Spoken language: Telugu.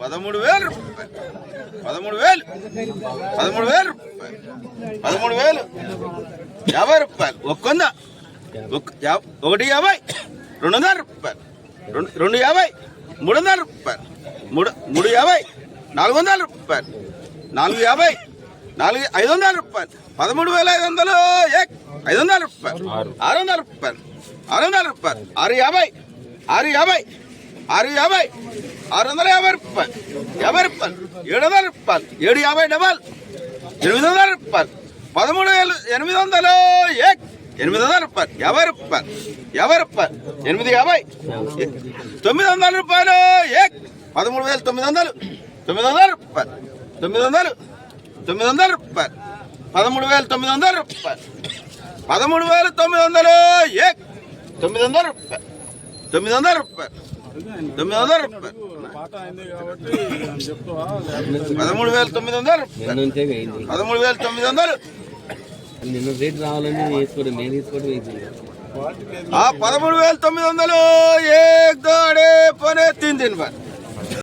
పదమూడు వేలు రూపాయలు పదమూడు వేలు పదమూడు వేలు రూపాయలు పదమూడు వేలు యాభై రూపాయలు ఒక్క వంద ఒక్క యా- ఒకటి యాభై రెండు వందల రూపాయలు రెండు రెండు యాభై మూడు వందల రూపాయలు మూడు మూడు యాభై నాలుగు వందల రూపాయలు నాలుగు యాభై నాలుగు ఐదు వందల రూపాయలు పదమూడు వేల ఐదు వందలు ఏక్ ఐదు వందల రూపాయలు ఆరు వందల రూపాయలు ఆరు వందల రూపాయలు ఆరు యాభై ఆరు యాభై ఆరు యాభై ఆరు వందల యాభై రూపాయలు యాభై రూపాయలు ఏడు వందల రూపాయలు ఏడు యాభై డబల్ ఎనిమిది వందల రూపాయలు పదమూడు వేలు ఎనిమిది వందలు ఏక్ ఎనిమిది వందల రూపాయలు యాభై రూపాయలు యాభై రూపాయలు ఎనిమిది యాభై తొమ్మిది వందల రూపాయలు ఏక్ పదమూడు వేలు తొమ్మిది వందలు తొమ్మిది వందల రూపాయలు తొమ్మిది వందలు తొమ్మిది వందల రూపాయలు పదమూడు వేల తొమ్మిది వందల రూపాయలు పదమూడు వేల తొమ్మిది వందలు ఏక్ తొమ్మిది వందల రూపాయలు తొమ్మిది వందల రూపాయలు తొమ్మిది వందల. రూపాయలు పదమూడు వేలు తొమ్మిది వందల. పదమూడు వేలు తొమ్మిది వందలు. నిన్న రేట్ రావాలని వేసుకోవడం నేను తీసుకోవడం ఆ పదమూడు వేలు తొమ్మిది వందలు ఏక్ దోడే పనే తిని తిని